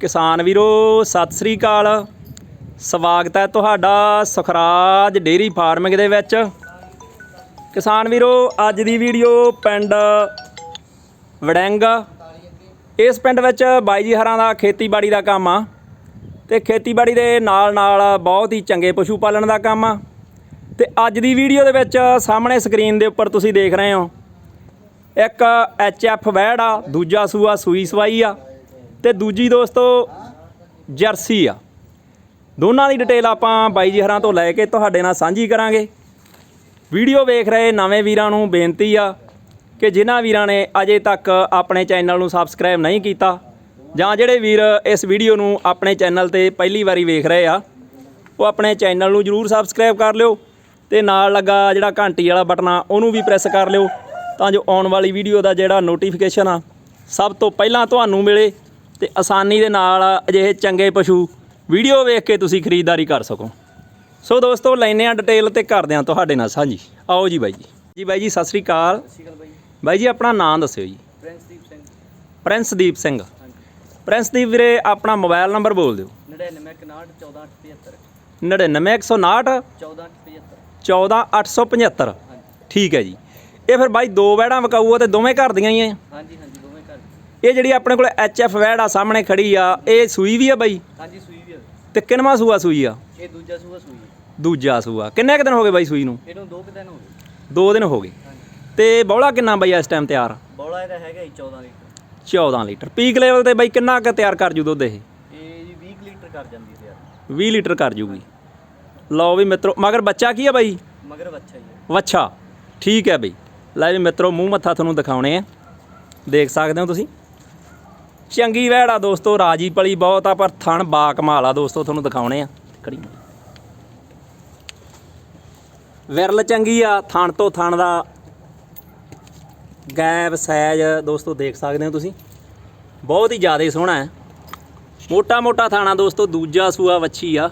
ਕਿਸਾਨ ਵੀਰੋ, ਸਤਿ ਸ੍ਰੀ ਅਕਾਲ। ਸਵਾਗਤ ਹੈ ਤੁਹਾਡਾ ਸੁਖਰਾਜ ਡੇਰੀ ਫਾਰਮਿੰਗ ਦੇ ਵਿੱਚ। ਕਿਸਾਨ ਵੀਰੋ, ਅੱਜ ਦੀ ਵੀਡੀਓ ਪਿੰਡ ਵੜੈਂਗ। ਇਸ ਪਿੰਡ ਵਿੱਚ ਬਾਈ ਜੀ ਹਰਾਂ ਦਾ ਖੇਤੀਬਾੜੀ ਦਾ ਕੰਮ ਆ ਤੇ ਖੇਤੀਬਾੜੀ ਦੇ ਨਾਲ ਨਾਲ ਬਹੁਤ ਹੀ ਚੰਗੇ ਪਸ਼ੂ ਪਾਲਣ ਦਾ ਕੰਮ ਆ। ਤੇ ਅੱਜ ਦੀ ਵੀਡੀਓ ਦੇ ਵਿੱਚ ਸਾਹਮਣੇ ਸਕਰੀਨ ਦੇ ਉੱਪਰ ਤੁਸੀਂ ਦੇਖ ਰਹੇ ਹੋ। ਇੱਕ ਐਚ ਐਫ ਵੈੜ ਆ, ਦੂਜਾ ਸੂਆ ਸੂਈ ਸਵਾਈ ਆ। ਤੇ ਦੂਜੀ ਦੋਸਤੋ, ਜਰਸੀ ਆ। ਦੋਨਾਂ ਦੀ ਡਿਟੇਲ ਆਪਾਂ ਬਾਈ ਜੀ ਹਰਾਂ ਤੋਂ ਲੈ ਕੇ ਤੁਹਾਡੇ ਨਾਲ ਸਾਂਝੀ ਕਰਾਂਗੇ। ਵੀਡੀਓ ਵੇਖ ਰਹੇ ਨਵੇਂ ਵੀਰਾਂ ਨੂੰ ਬੇਨਤੀ ਆ ਕਿ ਜਿਨ੍ਹਾਂ ਵੀਰਾਂ ਨੇ ਅਜੇ ਤੱਕ ਆਪਣੇ ਚੈਨਲ ਨੂੰ ਸਬਸਕ੍ਰਾਈਬ ਨਹੀਂ ਕੀਤਾ, ਜਾਂ ਜਿਹੜੇ ਵੀਰ ਇਸ ਵੀਡੀਓ ਨੂੰ ਆਪਣੇ ਚੈਨਲ ਤੇ ਪਹਿਲੀ ਵਾਰੀ ਵੇਖ ਰਹੇ ਆ, ਉਹ ਆਪਣੇ ਚੈਨਲ ਨੂੰ ਜਰੂਰ ਸਬਸਕ੍ਰਾਈਬ ਕਰ ਲਿਓ ਤੇ ਨਾਲ ਲੱਗਾ ਜਿਹੜਾ ਘੰਟੀ ਵਾਲਾ ਬਟਨ ਆ, ਉਹਨੂੰ ਵੀ ਪ੍ਰੈਸ ਕਰ ਲਿਓ ਤਾਂ ਜੋ ਆਉਣ ਵਾਲੀ ਵੀਡੀਓ ਦਾ ਜਿਹੜਾ ਨੋਟੀਫਿਕੇਸ਼ਨ ਆ, ਸਭ ਤੋਂ ਪਹਿਲਾਂ ਤੁਹਾਨੂੰ ਮਿਲੇ। ਤੇ ਆਸਾਨੀ ਦੇ ਨਾਲ ਅਜਿਹੇ ਚੰਗੇ ਪਸ਼ੂ ਵੀਡੀਓ ਵੇਖ ਕੇ ਤੁਸੀਂ ਖਰੀਦਦਾਰੀ ਕਰ ਸਕੋ। ਸੋ ਦੋਸਤੋ, ਲੈਨੇ ਆ ਡਿਟੇਲ ਤੇ ਕਰਦੇ ਆ ਤੁਹਾਡੇ ਨਾਲ ਸਾਂਝੀ। ਆਓ ਜੀ ਬਾਈ ਜੀ। ਜੀ ਬਾਈ ਜੀ, ਸਤਿ ਸ੍ਰੀ ਅਕਾਲ। ਸਿਕਲ ਬਾਈ ਜੀ, ਆਪਣਾ ਨਾਮ ਦੱਸਿਓ ਜੀ। ਪ੍ਰਿੰਸਦੀਪ ਸਿੰਘ। ਪ੍ਰਿੰਸਦੀਪ ਸਿੰਘ ਪ੍ਰਿੰਸਦੀਪ ਵੀਰੇ, ਆਪਣਾ ਮੋਬਾਈਲ ਨੰਬਰ ਬੋਲ ਦਿਓ। 99 61 14875 99159 14875 14875 ਹਾਂਜੀ ਠੀਕ ਹੈ ਜੀ। ਇਹ ਫਿਰ ਬਾਈ ਦੋ ਵੈੜਾਂ ਵਿਕਾਊ ਆ ਤੇ ਦੋਵੇਂ ਘਰ ਦੀਆਂ ਹੀ ਆ। ਹਾਂਜੀ ਹਾਂਜੀ ਇਹ ਜਿਹੜੀ ਆਪਣੇ ਕੋਲ ਐਚ ਐਫ ਵੈੜ ਆ ਸਾਹਮਣੇ ਖੜੀ ਆ ਇਹ ਸੂਈ ਵੀ ਆ ਬਾਈ? ਹਾਂਜੀ ਸੂਈ ਵੀ ਆ। ਤੇ ਕਿੰਨਵਾਂ ਸੂਆ ਸੂਈ ਆ? ਇਹ ਦੂਜਾ ਸੂਆ ਸੂਈ ਦੂਜਾ ਸੂਆ। ਕਿੰਨੇ ਕੁ ਦਿਨ ਹੋ ਗਏ ਬਾਈ ਸੂਈ ਨੂੰ? ਇਹਨੂੰ ਦੋ ਕੁ ਦਿਨ ਹੋ ਗਏ। ਦੋ ਦਿਨ ਹੋ ਗਏ। ਤੇ ਬੌਲਾ ਕਿੰਨਾ ਬਾਈ ਇਸ ਟਾਈਮ ਤਿਆਰ? ਬੋਲਾ ਇਹਦਾ ਹੈਗਾ ਜੀ 14 ਲੀਟਰ। 14 ਲੀਟਰ। ਪੀਕ ਲੈਵਲ ਤੇ ਬਾਈ ਕਿੰਨਾ ਕੁ ਤਿਆਰ ਕਰ ਜੂ ਦੁੱਧ ਇਹ? ਇਹ ਜੀ 20 ਕੁ ਲੀਟਰ ਕਰ ਜਾਂਦੀ ਯਾਰ 20 ਲੀਟਰ ਕਰ ਜੂਗੀ। ਲਓ ਵੀ ਮਿੱਤਰੋ ਮਗਰ ਬੱਚਾ ਕੀ ਆ ਬਾਈ? ਮਗਰ ਬੱਚਾ ਹੀ ਹੈ ਵੱਛਾ। ਠੀਕ ਹੈ ਬਈ। ਲੈ ਵੀ ਮਿੱਤਰੋ ਮੂੰਹ ਮੱਥਾ ਤੁਹਾਨੂੰ ਦਿਖਾਉਣੇ ਆ। ਦੇਖ ਸਕਦੇ ਹੋ ਤੁਸੀਂ? ਚੰਗੀ ਵੈੜ ਆ ਦੋਸਤੋ, ਰਾਜੀ ਪਲੀ ਬਹੁਤ ਆ, ਪਰ ਥਣ ਬਾ ਕਮਾਲ ਆ ਦੋਸਤੋ, ਤੁਹਾਨੂੰ ਦਿਖਾਉਣੇ ਆ। ਖੜੀ। ਵਿਰਲ ਚੰਗੀ ਆ, ਥਣ ਤੋਂ ਥਣ ਦਾ ਗੈਬ ਸਾਈਜ਼ ਦੋਸਤੋ, ਦੇਖ ਸਕਦੇ ਹੋ ਤੁਸੀਂ। ਬਹੁਤ ਹੀ ਜ਼ਿਆਦਾ ਸੋਹਣਾ ਹੈ। ਮੋਟਾ ਮੋਟਾ ਥਾਣਾ ਦੋਸਤੋ, ਦੂਜਾ ਸੂਆ ਵੱਛੀ ਆ।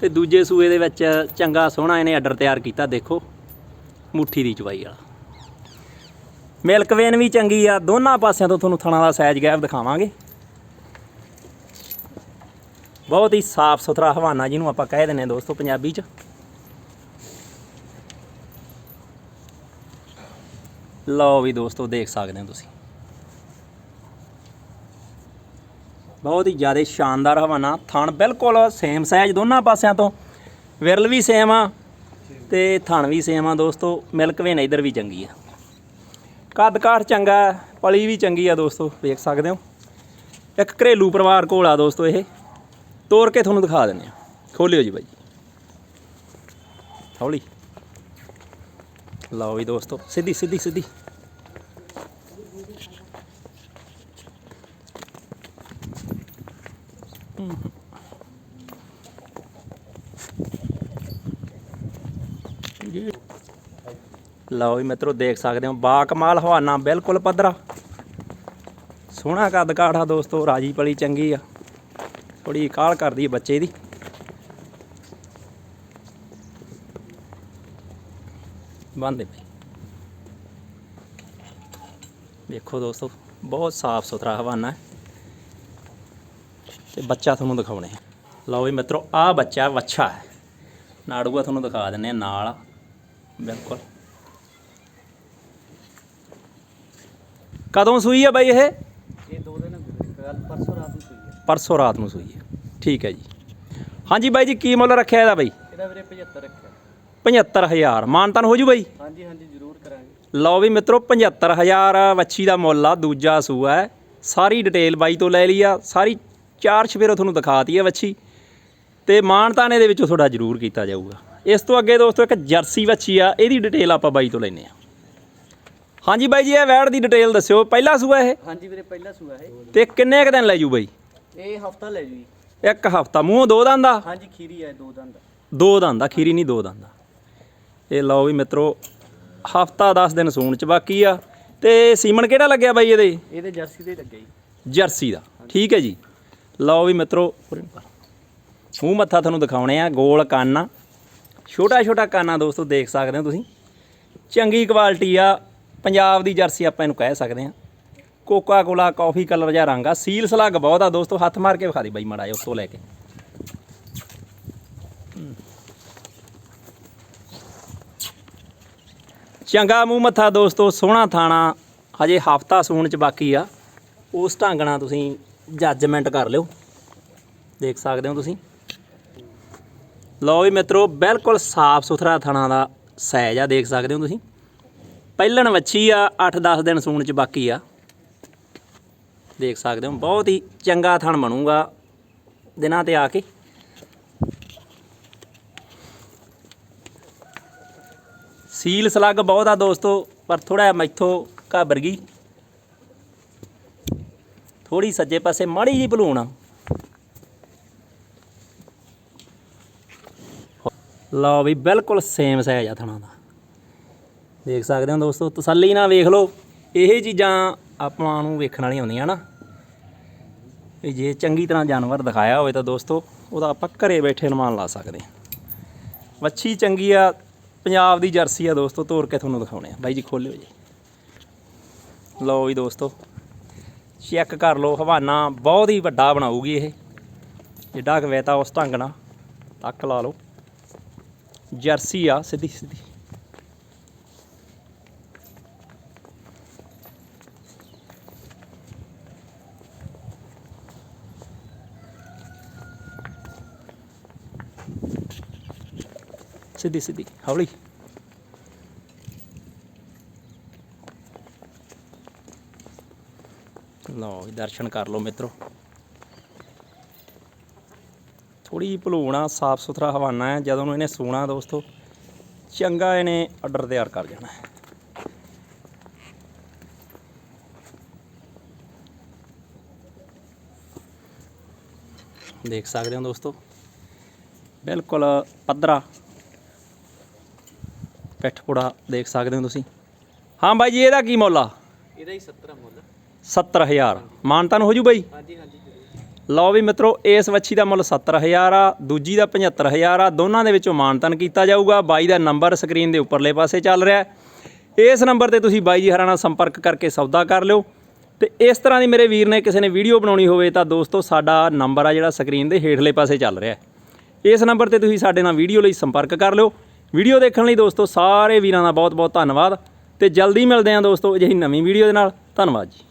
ਤੇ ਦੂਜੇ ਸੂਏ ਦੇ ਵਿੱਚ ਚੰਗਾ ਸੋਹਣਾ ਇਹਨੇ ਆਰਡਰ ਤਿਆਰ ਕੀਤਾ, ਦੇਖੋ। ਮੁੱਠੀ ਦੀ ਚਵਾਈ ਵਾਲਾ। ਮਿਲਕ ਵੇਨ ਵੀ ਚੰਗੀ ਆ, ਦੋਨਾਂ ਪਾਸਿਆਂ ਤੋਂ ਤੁਹਾਨੂੰ ਥਣਾ ਦਾ ਸਾਈਜ਼ ਗੈਪ ਦਿਖਾਵਾਂਗੇ। ਬਹੁਤ ਹੀ ਸਾਫ਼ ਸੁਥਰਾ ਹਵਾਨਾ ਜਿਹਨੂੰ ਆਪਾਂ ਕਹਿ ਦਿੰਦੇ ਹਾਂ ਦੋਸਤੋ ਪੰਜਾਬੀ ਚ। ਲਓ ਵੀ ਦੋਸਤੋ ਦੇਖ ਸਕਦੇ ਹੋ ਤੁਸੀਂ। ਬਹੁਤ ਹੀ ਜ਼ਿਆਦਾ ਸ਼ਾਨਦਾਰ ਹਵਾਨਾ, ਥਣ ਬਿਲਕੁਲ ਸੇਮ ਸਾਈਜ਼ ਦੋਨਾਂ ਪਾਸਿਆਂ ਤੋਂ। ਵਿਰਲ ਵੀ ਸੇਮ ਆ ਤੇ ਥਣ ਵੀ ਸੇਮ ਆ ਦੋਸਤੋ ਮਿਲਕ ਵੇਨ ਇਧਰ ਵੀ ਚੰਗੀ ਆ। ਕੱਦ ਕਾਠ ਚੰਗਾ ਪਲੀ ਵੀ ਚੰਗੀ ਆ ਦੋਸਤੋ, ਵੇਖ ਸਕਦੇ ਹੋ। ਇੱਕ ਘਰੇਲੂ ਪਰਿਵਾਰ ਕੋਲ ਆ ਦੋਸਤੋ ਇਹ। ਤੋੜ ਕੇ ਤੁਹਾਨੂੰ ਦਿਖਾ ਦਿੰਦੇ ਆ ਖੋਲਿਓ ਜੀ ਬਾਈ। ਹੌਲੀ। ਲਓ ਵੀ ਦੋਸਤੋ, ਸਿੱਧੀ ਸਿੱਧੀ ਸਿੱਧੀ। ਲਓ ਵੀ ਮਿੱਤਰੋ, ਦੇਖ ਸਕਦੇ ਹੋ ਬਾ ਕਮਾਲ ਹਵਾਨਾ, ਬਿਲਕੁਲ ਪੱਧਰਾ। ਸੋਹਣਾ ਕੱਦ ਕਾਠਾ ਦੋਸਤੋ, ਰਾਜੀ ਪਲੀ ਚੰਗੀ ਆ। ਥੋੜੀ ਕਾਲ ਕਰਦੀ ਬੱਚੇ ਦੀ। ਬੰਦੇ ਪਈ ਦੇਖੋ ਦੋਸਤੋ, ਬਹੁਤ ਸਾਫ਼ ਸੁਥਰਾ ਹਵਾਨਾ ਹੈ। ਤੇ ਬੱਚਾ ਤੁਹਾਨੂੰ ਦਿਖਾਉਣੇ ਲਓ ਵੀ ਮਿੱਤਰੋ ਆ ਬੱਚਾ ਵੱਛਾ ਹੈ। ਨਾੜੂਆ ਤੁਹਾਨੂੰ ਦਿਖਾ ਦਿੰਨੇ ਆ ਨਾਲ ਬਿਲਕੁਲ। ਕਦੋਂ ਸੂਈ ਆ ਬਾਈ ਇਹ? ਇਹ ਦੋ ਦਿਨ ਕੱਲ ਪਰਸੋਂ ਰਾਤ ਨੂੰ ਸੂਈ ਹੈ ਪਰਸੋਂ ਰਾਤ ਨੂੰ ਸੂਈ ਹੈ ਠੀਕ ਹੈ ਜੀ। ਹਾਂਜੀ ਬਾਈ ਜੀ ਕੀ ਮੁੱਲ ਰੱਖਿਆ ਇਹਦਾ ਬਾਈ? ਇਹਦਾ ਵੀਰੇ 75 ਰੱਖਿਆ। 75000 ਮਾਨਤਨ ਹੋ ਜੂ ਬਾਈ? ਹਾਂਜੀ ਹਾਂਜੀ ਜ਼ਰੂਰ ਕਰਾਂਗੇ। ਲਓ ਵੀ ਮਿੱਤਰੋ 75000 ਵੱਛੀ ਦਾ ਮੁੱਲ ਆ ਦੂਜਾ ਸੂਆ ਹੈ ਸਾਰੀ ਡਿਟੇਲ ਬਾਈ ਤੋਂ ਲੈ ਲਈ ਆ। ਸਾਰੀ ਚਾਰ ਛਪੇਰੋ ਤੁਹਾਨੂੰ ਦਿਖਾਤੀ ਹੈ ਵੱਛੀ। ਤੇ ਮਾਨਤਾਨੇ ਦੇ ਵਿੱਚੋਂ ਤੁਹਾਡਾ ਜ਼ਰੂਰ ਕੀਤਾ ਜਾਊਗਾ। ਇਸ ਤੋਂ ਅੱਗੇ ਦੋਸਤੋ ਇੱਕ ਜਰਸੀ ਵੱਛੀ ਆ ਇਹਦੀ ਡਿਟੇਲ ਆਪਾਂ ਬਾਈ ਤੋਂ ਲੈਨੇ ਆ। ਹਾਂਜੀ ਬਾਈ ਜੀ ਇਹ ਵੈੜ ਦੀ ਡਿਟੇਲ ਦੱਸਿਓ ਪਹਿਲਾ ਸੂਆ ਇਹ? ਹਾਂਜੀ ਵੀਰੇ ਪਹਿਲਾ ਸੂਆ ਹੈ ਤੇ ਕਿੰਨੇ ਕੁ ਦਿਨ ਲੈ ਜੂ ਬਾਈ? ਇਹ ਹਫਤਾ ਲੈ ਜੂ ਜੀ। ਇੱਕ ਹਫਤਾ ਮੂੰਹ ਦੋ ਦੰਦ ਦਾ ਹਾਂਜੀ ਖੀਰੀ ਹੈ ਦੋ ਦੰਦ ਦੋ ਦੰਦ ਦਾ ਖੀਰੀ ਨਹੀਂ ਦੋ ਦੰਦ ਦਾ ਇਹ ਲਓ ਵੀ ਮਿੱਤਰੋ ਹਫਤਾ 10 ਦਿਨ ਸੂਣ ਚ ਬਾਕੀ ਆ। ਤੇ ਸੀਮਨ ਕਿਹੜਾ ਲੱਗਿਆ ਬਾਈ ਇਹਦੇ? ਇਹਦੇ ਜਰਸੀ ਦੇ ਲੱਗੇ ਜੀ। ਜਰਸੀ ਦਾ ਠੀਕ ਹੈ ਜੀ। ਲਓ ਵੀ ਮਿੱਤਰੋ ਮੂੰਹ ਮੱਥਾ ਤੁਹਾਨੂੰ ਦਿਖਾਉਣੇ ਆ ਗੋਲ ਕੰਨ ਛੋਟਾ ਛੋਟਾ ਕੰਨ ਆ ਦੋਸਤੋ ਦੇਖ ਸਕਦੇ ਹੋ ਤੁਸੀਂ। ਚੰਗੀ ਕੁਆਲਿਟੀ ਆ ਪੰਜਾਬ ਦੀ ਜਰਸੀ ਆਪਾਂ ਇਹਨੂੰ ਕਹਿ ਸਕਦੇ ਹਾਂ। ਕੋਕਾ ਕੋਲਾ ਕਾਫੀ ਕਲਰ ਜਾਂ ਰੰਗ ਆ। ਸੀਲ ਸਲੱਗ ਬਹੁਤ ਆ ਦੋਸਤੋ, ਹੱਥ ਮਾਰ ਕੇ ਵਿਖਾ ਦੇ ਬਾਈ ਮੜਾ ਜਿਹਾ ਉੱਤੋਂ ਲੈ ਕੇ। ਚੰਗਾ ਮੂੰਹ ਮੱਥਾ ਦੋਸਤੋ, ਸੋਹਣਾ ਥਾਣਾ। ਹਜੇ ਹਫਤਾ ਸੂਣ ਚ ਬਾਕੀ ਆ। ਉਸ ਢੰਗ ਨਾਲ ਤੁਸੀਂ ਜੱਜਮੈਂਟ ਕਰ ਲਿਓ। ਦੇਖ ਸਕਦੇ ਹੋ ਤੁਸੀਂ। ਲਓ ਵੀ ਮਿੱਤਰੋ, ਬਿਲਕੁਲ ਸਾਫ਼ ਸੁਥਰਾ ਥਾਣਾ ਦਾ ਸਾਈਜ਼ ਆ, ਦੇਖ ਸਕਦੇ ਹੋ ਤੁਸੀਂ। ਪਹਿਲਣ ਵੱਛੀ ਆ 8-10 ਦਿਨ ਸੂਣ ਚ ਬਾਕੀ ਆ। ਦੇਖ ਸਕਦੇ ਹੋ, ਬਹੁਤ ਹੀ ਚੰਗਾ ਥਣ ਬਣੂਗਾ ਦਿਨਾਂ ਤੇ ਆ ਕੇ। ਸੀਲ ਸਲੱਗ ਬਹੁਤ ਆ ਦੋਸਤੋ, ਪਰ ਥੋੜਾ ਜਿਹਾ ਮੈਥੋਂ ਘਾਬਰ ਗਈ। ਥੋੜੀ ਸੱਜੇ ਪਾਸੇ ਮਾੜੀ ਜੀ ਭਲੂਣ ਲਓ ਵੀ, ਬਿਲਕੁਲ ਸੇਮ ਸਾਈਜ਼ ਆ ਥਣਾ ਦਾ। ਦੇਖ ਸਕਦੇ ਹੋ ਦੋਸਤੋ, ਤਸੱਲੀ ਨਾਲ ਵੇਖ ਲਓ। ਇਹ ਚੀਜ਼ਾਂ ਆਪਾਂ ਨੂੰ ਵੇਖਣ ਵਾਲੀਆਂ ਹੁੰਦੀਆਂ ਨਾ। ਵੀ ਜੇ ਚੰਗੀ ਤਰ੍ਹਾਂ ਜਾਨਵਰ ਦਿਖਾਇਆ ਹੋਵੇ ਤਾਂ ਦੋਸਤੋ, ਉਹਦਾ ਆਪਾਂ ਘਰੇ ਬੈਠੇ ਅਨੁਮਾਨ ਲਾ ਸਕਦੇ ਹਾਂ। ਵੱਛੀ ਚੰਗੀ ਆ, ਪੰਜਾਬ ਦੀ ਜਰਸੀ ਆ ਦੋਸਤੋ ਤੋੜ ਕੇ ਤੁਹਾਨੂੰ ਦਿਖਾਉਣੇ ਆ। ਬਾਈ ਜੀ, ਖੋਲਿਓ ਜੀ। ਲਓ ਜੀ ਦੋਸਤੋ ਚੈੱਕ ਕਰ ਲਓ, ਹਵਾਨਾ ਬਹੁਤ ਹੀ ਵੱਡਾ ਬਣਾਊਗੀ ਇਹ। ਜਿੱਡਾ ਕੁ ਵੈਤਾ ਉਸ ਢੰਗ ਨਾਲ, ਤੱਕ ਲਾ ਲਓ। ਜਰਸੀ ਆ ਸਿੱਧੀ ਸਿੱਧੀ ਸਿੱਧੀ ਸਿੱਧੀ ਹੌਲੀ। ਲਓ ਜੀ, ਦਰਸ਼ਨ ਕਰ ਲਓ ਮਿੱਤਰੋ। ਥੋੜੀ ਭਲੂਣਾ ਸਾਫ਼ ਸੁਥਰਾ ਹਵਾਨਾ ਹੈ। ਜਦੋਂ ਨੂੰ ਇਹਨੇ ਸੂਣਾ ਦੋਸਤੋ, ਚੰਗਾ ਇਹਨੇ ਆਰਡਰ ਤਿਆਰ ਕਰ ਜਾਣਾ ਹੈ। ਦੇਖ ਸਕਦੇ ਹੋ ਦੋਸਤੋ? ਬਿਲਕੁਲ ਪੱਧਰਾ ਪਿੱਠਪੁੜਾ ਦੇਖ ਸਕਦੇ ਹੋ ਤੁਸੀਂ। ਹਾਂ ਬਾਈ ਜੀ ਇਹਦਾ ਕੀ ਮੁੱਲ ਆ? ਇਹਦਾ ਹੀ 70 ਮੁੱਲ। 70000 ਮਾਨਤਾਨ ਹੋ ਜੂ ਬਾਈ? ਹਾਂਜੀ ਹਾਂਜੀ ਲਓ ਵੀ ਮਿੱਤਰੋ ਇਸ ਵੱਛੀ ਦਾ ਮੁੱਲ 70000 ਆ ਦੂਜੀ ਦਾ 75000 ਆ। ਦੋਨਾਂ ਦੇ ਵਿੱਚੋਂ ਮਾਨਤਨ ਕੀਤਾ ਜਾਊਗਾ। ਬਾਈ ਦਾ ਨੰਬਰ ਸਕਰੀਨ ਦੇ ਉੱਪਰਲੇ ਪਾਸੇ ਚੱਲ ਰਿਹਾ। ਇਸ ਨੰਬਰ ਤੇ ਤੁਸੀਂ ਬਾਈ ਜੀ ਹਰਾਂ ਨਾਲ ਸੰਪਰਕ ਕਰਕੇ ਸੌਦਾ ਕਰ ਲਿਓ। ਤੇ ਇਸ ਤਰ੍ਹਾਂ ਦੀ ਮੇਰੇ ਵੀਰ ਨੇ ਕਿਸੇ ਨੇ ਵੀਡੀਓ ਬਣਾਉਣੀ ਹੋਵੇ ਤਾਂ ਦੋਸਤੋ ਸਾਡਾ ਨੰਬਰ ਆ ਜਿਹੜਾ ਸਕਰੀਨ ਦੇ ਹੇਠਲੇ ਪਾਸੇ ਚੱਲ ਰਿਹਾ। ਇਸ ਨੰਬਰ ਤੇ ਤੁਸੀਂ ਸਾਡੇ ਨਾਲ ਵੀਡੀਓ ਲਈ ਸੰਪਰਕ ਕਰ ਲਿਓ। ਵੀਡੀਓ ਦੇਖਣ ਲਈ ਦੋਸਤੋ ਸਾਰੇ ਵੀਰਾਂ ਦਾ ਬਹੁਤ ਬਹੁਤ ਧੰਨਵਾਦ ਤੇ ਜਲਦੀ ਮਿਲਦੇ ਹਾਂ ਦੋਸਤੋ ਅਜਿਹੀ ਨਵੀਂ ਵੀਡੀਓ ਦੇ ਨਾਲ। ਧੰਨਵਾਦ ਜੀ।